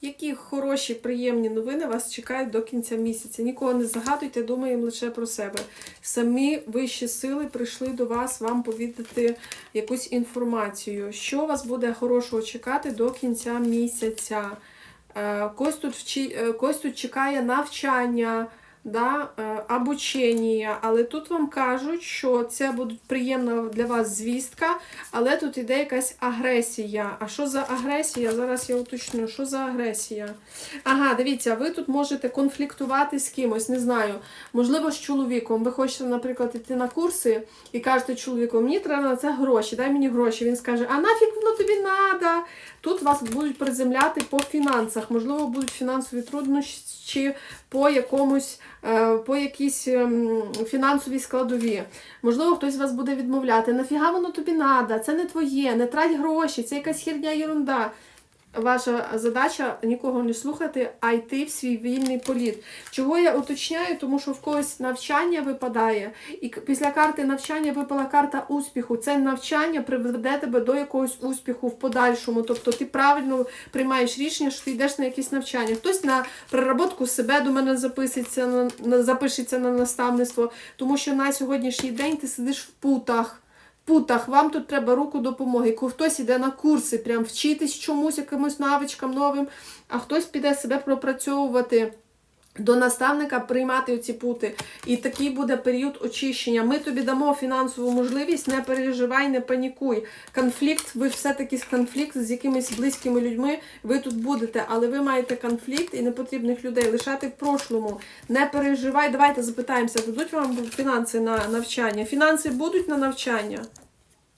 Які хороші, приємні новини вас чекають до кінця місяця. Нікого не загадуйте, думаємо лише про себе. Самі вищі сили прийшли до вас вам повідати якусь інформацію. Що вас буде хорошого чекати до кінця місяця? Кось Когось тут, вчі... е, когось тут чекає навчання, да, е, обучення, але тут вам кажуть, що це буде приємна для вас звістка, але тут іде якась агресія. А що за агресія? Зараз я уточню, що за агресія? Ага, дивіться, ви тут можете конфліктувати з кимось, не знаю, можливо, з чоловіком. Ви хочете, наприклад, йти на курси і кажете чоловіку, мені треба на це гроші, дай мені гроші. Він скаже, а нафіг воно тобі треба? Тут вас будуть приземляти по фінансах, можливо, будуть фінансові труднощі по якомусь, по якійсь ем, фінансовій складові. Можливо, хтось вас буде відмовляти. Нафіга воно тобі надо, Це не твоє, не трать гроші, це якась херня ерунда. Ваша задача нікого не слухати, а йти в свій вільний політ. Чого я уточняю? Тому що в когось навчання випадає, і після карти навчання випала карта успіху. Це навчання приведе тебе до якогось успіху в подальшому. Тобто ти правильно приймаєш рішення, що ти йдеш на якісь навчання. Хтось на переработку себе до мене записиться на, на запишеться на наставництво, тому що на сьогоднішній день ти сидиш в путах путах, вам тут треба руку допомоги. Хтось іде на курси, прям вчитись чомусь, якимось навичкам новим, а хтось піде себе пропрацьовувати. До наставника приймати ці пути. І такий буде період очищення. Ми тобі дамо фінансову можливість, не переживай, не панікуй. Конфлікт, ви все-таки конфлікт з якимись близькими людьми, ви тут будете, але ви маєте конфлікт і непотрібних людей лишати в прошлому. Не переживай, давайте запитаємося, дадуть вам фінанси на навчання. Фінанси будуть на навчання?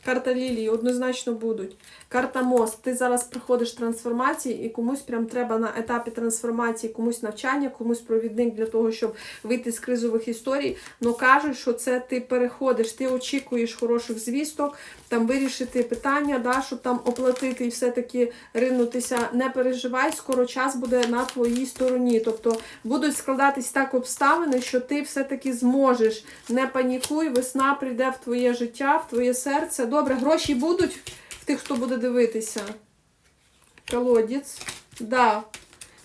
Карта Лілії однозначно будуть. Карта мост. Ти зараз проходиш трансформації, і комусь прям треба на етапі трансформації, комусь навчання, комусь провідник для того, щоб вийти з кризових історій. Ну кажуть, що це ти переходиш, ти очікуєш хороших звісток, там вирішити питання, да, щоб там оплатити і все-таки ринутися. Не переживай, скоро час буде на твоїй стороні. Тобто будуть складатись так обставини, що ти все-таки зможеш. Не панікуй, весна прийде в твоє життя, в твоє серце. Добре, гроші будуть в тих, хто буде дивитися. Колодець. Да.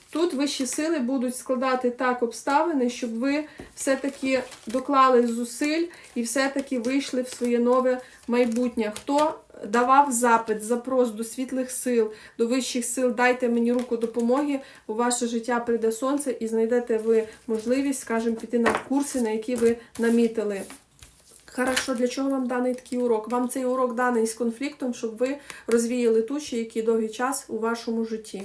Тут вищі сили будуть складати так обставини, щоб ви все-таки доклали зусиль і все-таки вийшли в своє нове майбутнє. Хто давав запит, запрос до світлих сил, до вищих сил, дайте мені руку допомоги, у ваше життя прийде сонце і знайдете ви можливість, скажімо, піти на курси, на які ви намітили. Хорошо, для чого вам даний такий урок? Вам цей урок даний з конфліктом, щоб ви розвіяли тучі, які довгий час у вашому житті.